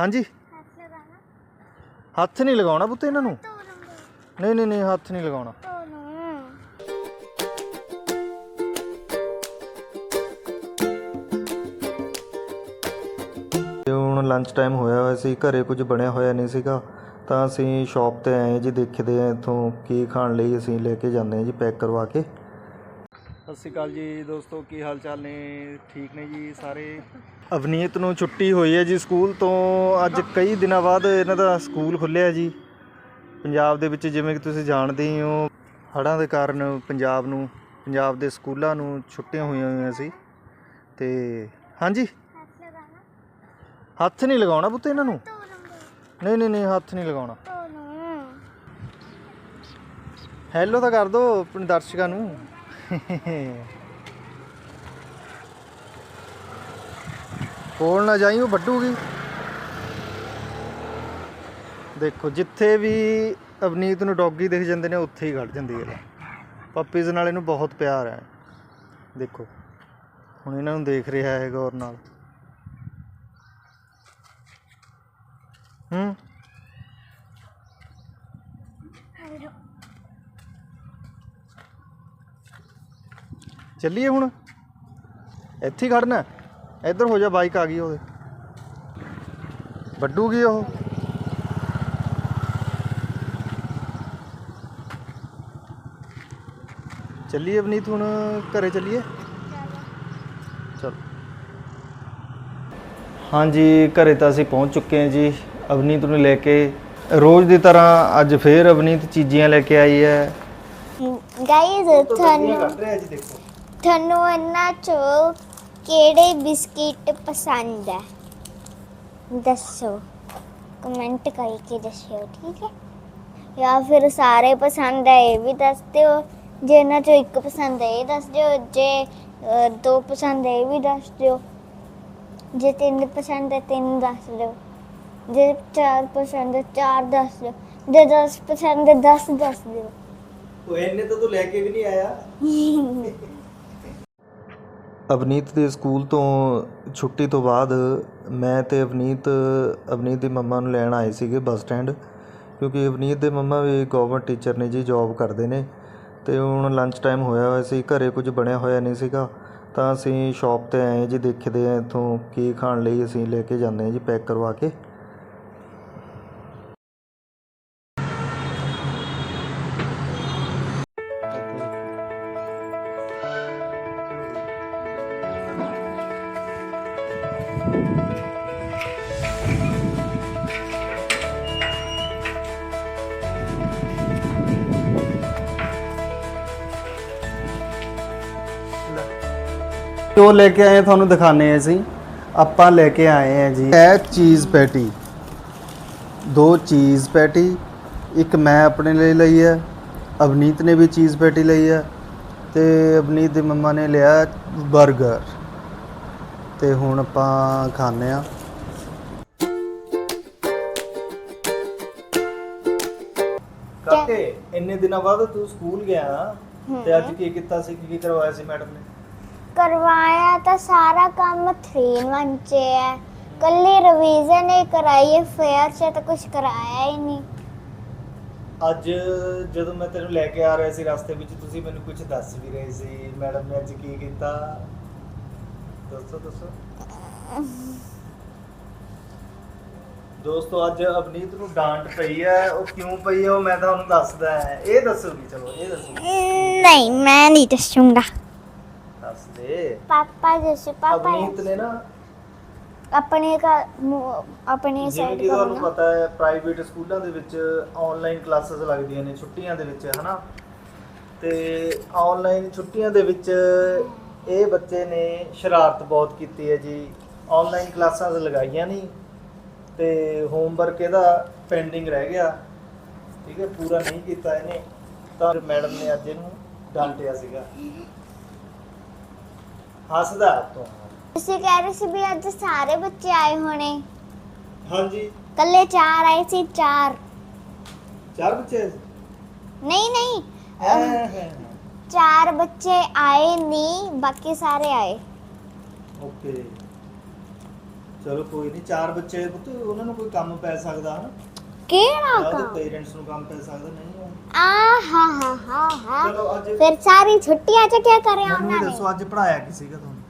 ਹਾਂਜੀ। ਹੱਥ ਲਗਾਣਾ ਹੱਥ ਨਹੀਂ ਲਗਾਉਣਾ ਪੁੱਤ ਇਹਨਾਂ ਨੂੰ। ਨਹੀਂ ਨਹੀਂ ਨਹੀਂ, ਹੱਥ ਨਹੀਂ ਲਗਾਉਣਾ। ਧੋ ਹੁਣ ਲੰਚ ਟਾਈਮ ਹੋਇਆ ਹੋਇਆ ਸੀ, ਘਰੇ ਕੁਝ ਬਣਿਆ ਹੋਇਆ ਨਹੀਂ ਸੀਗਾ, ਤਾਂ ਅਸੀਂ ਸ਼ਾਪ ਤੇ ਆਏ ਜੀ, ਦੇਖਦੇ ਆ ਇੱਥੋਂ ਕੀ ਖਾਣ ਲਈ ਅਸੀਂ ਲੈ ਕੇ ਜਾਂਦੇ ਆ ਜੀ ਪੈਕ ਕਰਵਾ ਕੇ। ਸਤਿ ਸ਼੍ਰੀ ਅਕਾਲ ਜੀ ਦੋਸਤੋ ਕੀ ਹਾਲ ਚਾਲ ਨੇ? ਠੀਕ ਨੇ ਜੀ ਸਾਰੇ? ਅਵਨੀਤ ਨੂੰ ਛੁੱਟੀ ਹੋਈ ਹੈ ਜੀ ਸਕੂਲ ਤੋਂ। ਅੱਜ ਕਈ ਦਿਨਾਂ ਬਾਅਦ ਇਹਨਾਂ ਦਾ ਸਕੂਲ ਖੁੱਲਿਆ ਜੀ। ਪੰਜਾਬ ਦੇ ਵਿੱਚ ਜਿਵੇਂ ਕਿ ਤੁਸੀਂ ਜਾਣਦੇ ਹੀ ਹੋ ਹੜ੍ਹਾਂ ਦੇ ਕਾਰਨ ਪੰਜਾਬ ਨੂੰ ਪੰਜਾਬ ਦੇ ਸਕੂਲਾਂ ਨੂੰ ਛੁੱਟੀਆਂ ਹੋਈਆਂ ਹੋਈਆਂ ਸੀ। ਤੇ ਹਾਂਜੀ? ਹੱਥ ਲਗਾਣਾ ਹੱਥ ਨਹੀਂ ਲਗਾਉਣਾ ਪੁੱਤ ਇਹਨਾਂ ਨੂੰ? ਨਹੀਂ ਨਹੀਂ ਨਹੀਂ ਹੱਥ ਨਹੀਂ ਲਗਾਉਣਾ। ਹੈਲੋ ਤਾਂ ਕਰ ਦੋ ਆਪਣੇ ਦਰਸ਼ਕਾਂ ਨੂੰ। ਕੋਲ ਨਾ ਜਾਈ, ਉਹ ਵੱਡੂਗੀ ਦੇਖੋ, ਜਿੱਥੇ ਵੀ ਅਵਨੀਤ ਨੂੰ ਡੌਗੀ ਦਿਖ ਜਾਂਦੇ ਨੇ, ਉੱਥੇ ਹੀ ਖੜ ਜਾਂਦੀ ਹੈ। ਪੱਪੀਜ਼ ਨਾਲ ਇਹਨੂੰ ਬਹੁਤ ਪਿਆਰ ਹੈ। ਦੇਖੋ, ਹੁਣ ਇਹਨਾਂ ਨੂੰ ਦੇਖ ਰਿਹਾ ਹੈ ਗੌਰ ਨਾਲ। ਹੂੰ? ਚੱਲੀਏ ਹੁਣ? ਇੱਥੇ ਹੀ ਖੜਨਾ? ਇੱਧਰ ਹੋ ਜਾ ਬਾਈਕ ਆ ਗਈ ਉਹਦੇ। ਵੱਡੂਗੀ ਉਹ? ਚੱਲੀਏ ਅਵਨੀਤ ਹੁਣ ਘਰੇ ਚੱਲੀਏ? ਚਲ। ਹਾਂਜੀ ਘਰੇ ਤਾਂ ਅਸੀਂ ਪਹੁੰਚ ਚੁੱਕੇ ਹਾਂ ਜੀ। ਅਵਨੀਤ ਨੂੰ ਲੈ ਕੇ ਰੋਜ਼ ਦੀ ਤਰ੍ਹਾਂ ਅੱਜ ਫੇਰ ਅਵਨੀਤ ਚੀਜ਼ੀਆਂ ਲੈ ਕੇ ਆਈ ਹੈ। ਗਾਇਜ਼ ਤੁਹਾਨੂੰ ਕੱਢ ਰਿਹਾ ਜੀ ਦੇਖੋ। ਤੁਹਾਨੂੰ ਇਹਨਾਂ ਚੋਂ ਕਿਹੜੇ ਬਿਸਕਿਟ ਪਸੰਦ ਹੈ? ਦੱਸੋ। ਕਮੈਂਟ ਕਰਕੇ ਦੱਸਿਓ ਠੀਕ ਹੈ? ਜਾਂ ਫਿਰ ਸਾਰੇ ਪਸੰਦ ਹੈ ਇਹ ਵੀ ਦੱਸ ਦਿਓ। ਜੇ ਇਹਨਾਂ ਚੋਂ ਇੱਕ ਪਸੰਦ ਹੈ ਇਹ ਦੱਸ ਦਿਓ। ਜੇ ਅ, ਦੋ ਪਸੰਦ ਹੈ ਇਹ ਵੀ ਦੱਸ ਦਿਓ। ਜੇ ਤਿੰਨ ਪਸੰਦ ਹੈ ਤਿੰਨ ਦੱਸ ਦਿਓ। ਜੇ ਚਾਰ ਪਸੰਦ ਹੈ ਚਾਰ ਦੱਸ ਦਿਓ। ਜੇ 10 ਪਸੰਦ ਹੈ 10 ਦੱਸ ਦਿਓ। ਉਹ ਇੰਨੇ ਤਾਂ ਤੂੰ ਲੈ ਕੇ ਵੀ ਨਹੀਂ ਆਇਆ। ਅਵਨੀਤ ਦੇ ਸਕੂਲ ਤੋਂ ਛੁੱਟੀ ਤੋਂ ਬਾਅਦ ਮੈਂ ਅਤੇ ਅਵਨੀਤ ਅਵਨੀਤ ਦੀ ਮੰਮਾ ਨੂੰ ਲੈਣ ਆਏ ਸੀਗੇ ਬੱਸ ਸਟੈਂਡ, ਕਿਉਂਕਿ ਅਵਨੀਤ ਦੇ ਮੰਮਾ ਵੀ ਗੌਰਮੈਂਟ ਟੀਚਰ ਨੇ ਜੀ ਜੋਬ ਕਰਦੇ ਨੇ। ਅਤੇ ਹੁਣ ਲੰਚ ਟਾਈਮ ਹੋਇਆ ਹੋਇਆ ਸੀ, ਘਰ ਕੁਝ ਬਣਿਆ ਹੋਇਆ ਨਹੀਂ ਸੀਗਾ। ਤਾਂ ਅਸੀਂ ਸ਼ੋਪ ਤੇ ਆਏ ਜੀ, ਦੇਖਦੇ ਹਾਂ ਇੱਥੋਂ ਕੀ ਖਾਣ ਲਈ ਅਸੀਂ ਲੈ ਕੇ ਜਾਂਦੇ ਹਾਂ ਜੀ ਪੈਕ ਕਰਵਾ ਕੇ। ਜੋ ਲੈ ਕੇ ਆਏ ਤੁਹਾਨੂੰ ਦਿਖਾਣੇ ਆ ਅਸੀਂ। ਆਪਾਂ ਲੈ ਕੇ ਆਏ ਆ ਜੀ। ਇਹ ਚੀਜ਼ ਪੈਟੀ। ਦੋ ਚੀਜ਼ ਪੈਟੀ। ਇੱਕ ਮੈਂ ਆਪਣੇ ਲਈ ਲਈ ਹੈ ਅਵਨੀਤ ਨੇ ਵੀ ਚੀਜ਼ ਪੈਟੀ ਲਈ ਹੈ ਤੇ ਅਵਨੀਤ ਦੀ ਮੰਮਾ ਨੇ ਲਿਆ 버ਗਰ ਤੇ ਹੁਣ ਆਪਾਂ ਖਾਣੇ ਆ ਕਾਕੇ ਇੰਨੇ ਦਿਨਾਂ ਬਾਅਦ ਤੂੰ ਸਕੂਲ ਗਿਆ ਤੇ ਅੱਜ ਕੀ ਕੀਤਾ ਸੀ? ਕੀ ਕੀ ਕਰਵਾਇਆ ਸੀ ਮੈਡਮ ਨੇ? ਕਰਵਾਇਆ ਤਾਂ ਸਾਰਾ ਕੰਮ 3 in 1 ਚ ਹੈ। ਕੱਲੀ ਰਿਵੀਜ਼ਨ ਹੀ ਕਰਾਈ ਹੈ ਫੇਅਰ ਚ ਤਾਂ ਕੁਝ ਕਰਾਇਆ ਹੀ ਨਹੀਂ। ਅੱਜ ਜਦੋਂ ਮੈਂ ਤੈਨੂੰ ਲੈ ਕੇ ਆ ਰਿਹਾ ਸੀ ਰਸਤੇ ਵਿੱਚ ਤੁਸੀਂ ਮੈਨੂੰ ਕੁਝ ਦੱਸ ਵੀ ਰਹੇ ਸੀ। ਮੈਡਮ ਨੇ ਅੱਜ ਕੀ ਕੀਤਾ? ਦੱਸੋ ਦੱਸੋ। ਦੋਸਤੋ ਅੱਜ ਅਵਨੀਤ ਨੂੰ ਡਾਂਟ ਪਈ ਹੈ। ਉਹ ਕਿਉਂ ਪਈ ਹੈ ਉਹ ਮੈਂ ਤੁਹਾਨੂੰ ਦੱਸਦਾ ਹੈ। ਇਹ ਦੱਸੋਗੀ ਚਲੋ ਇਹ ਦੱਸੋਗੀ ਨਹੀਂ ਮੈਂ ਨਹੀਂ ਦੱਸੂੰਗਾ। ਦੱਸ ਦੇ ਪਾਪਾ ਜੈਸੇ ਪਾਪਾ ਅਵਨੀਤ ਨੇ ਨਾ ਆਪਣੇ का मुंह- अपने ਜਿਵੇਂ साइड ਕਿ का ਤੁਹਾਨੂੰ होना ਪਤਾ ਹੈ ਪ੍ਰਾਈਵੇਟ ਸਕੂਲਾਂ ਦੇ ਵਿੱਚ ਆਨਲਾਈਨ ਕਲਾਸਿਸ ਲੱਗਦੀਆਂ ਨੇ ਛੁੱਟੀਆਂ ਦੇ ਵਿੱਚ ਹਨਾ ਤੇ ਆਨਲਾਈਨ ਛੁੱਟੀਆਂ ਦੇ ਵਿੱਚ ਇਹ ਬੱਚੇ ਨੇ ਸ਼ਰਾਰਤ ਬਹੁਤ ਕੀਤੀ ਹੈ ਜੀ ਆਨਲਾਈਨ ਕਲਾਸਾਂ ਲਗਾਈਆਂ ਨਹੀਂ ਤੇ ਹੋਮਵਰਕ ਇਹਦਾ ਪੈਂਡਿੰਗ ਰਹਿ ਗਿਆ ਠੀਕ ਹੈ ਪੂਰਾ ਨਹੀਂ ਕੀਤਾ ਇਹਨੇ ਤਾਂ ਮੈਡਮ ਨੇ ਅੱਜ ਇਹਨੂੰ ਡਾਂਟਿਆ ਸੀਗਾ ਹੱਸਦਾ ਤੂੰ ਤੁਸੀਂ ਕਹਿ ਰਹੇ ਸੀ ਵੀ ਅੱਜ ਸਾਰੇ ਬੱਚੇ ਆਏ ਹੋਣੇ। ਹਾਂਜੀ। ਕੱਲੇ ਚਾਰ ਆਏ ਸੀ ਚਾਰ। ਚਾਰ ਬੱਚੇ ਨਹੀਂ ਨਹੀਂ। ਚਾਰ ਬੱਚੇ ਆਏ ਨਹੀਂ ਬਾਕੀ ਸਾਰੇ ਆਏ। ਓਕੇ। ਚਲੋ ਕੋਈ ਨਹੀਂ ਚਾਰ ਬੱਚੇ ਪੁੱਤ ਉਹਨਾਂ ਨੂੰ ਕੋਈ ਕੰਮ ਪੈ ਸਕਦਾ ਹਨ? ਕਿਹੜਾ ਉਹਦੇ ਕੰਮ? ਪੇਰੈਂਟਸ ਨੂੰ ਕੰਮ ਪੈ ਸਕਦਾ ਨਹੀਂ ਆ ਹਾ ਹਾ ਹਾ ਹਾ। ਚਲੋ ਅੱਜ ਫਿਰ ਸਾਰੀ ਛੁੱਟੀਆਂ ਚ ਕੀ ਕਰਿਆ ਉਹਨਾਂ ਨੇ? ਦੱਸੋ ਅੱਜ ਪੜਾਇਆ ਕੀ ਸੀਗਾ ਤੁਹਾਨੂੰ?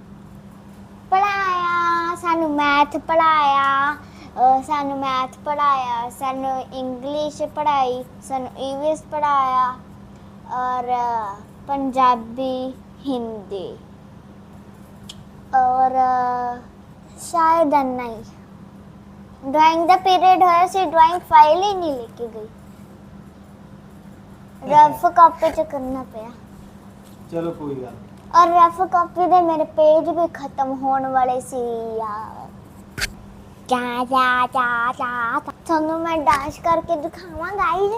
ਪੜਾਇਆ ਸਾਨੂੰ ਮੈਥ ਪੜਾਇਆ ਸਾਨੂੰ ਮੈਥ ਪੜਾਇਆ ਸਾਨੂੰ ਇੰਗਲਿਸ਼ ਪੜਾਈ ਸਾਨੂੰ ਈਵੀਐਸ ਪੜਾਇਆ ਔਰ ਪੰਜਾਬੀ ਹਿੰਦੀ ਔਰ ਸ਼ਾਇਦ ਇੰਨਾ ਦਾ ਪੀਰੀਅਡ ਹੋਇਆ ਸੀ ਡਰਾਇੰਗ ਫਾਈਲ ਹੀ ਨਹੀਂ ਲੈ ਕੇ ਗਈ। ਰਫ ਕਾਪੀ ਚ ਕਰਨਾ ਪਿਆ। ਚਲੋ ਕੋਈ ਗੱਲ ਨੀ। ਔਰ ਰਫ ਕਾਪੀ ਦੇ ਮੇਰੇ ਪੇਜ ਵੀ ਖਤਮ ਹੋਣ ਵਾਲੇ ਸੀ ਯਾਰ। ਜਾ ਜਾ ਜਾ ਜਾ ਤੁਹਾਨੂੰ ਮੈਂ ਡਾਂਸ ਕਰਕੇ ਦਿਖਾਵਾਂ ਗਾਈਜ਼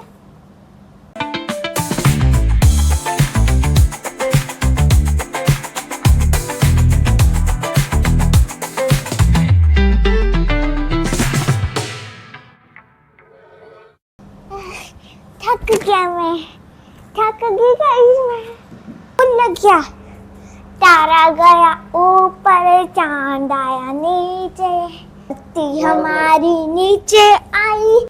थक गई गाइस मैं भूल लग गया तारा गया ऊपर चांद आया नीचे धरती हमारी नीचे आई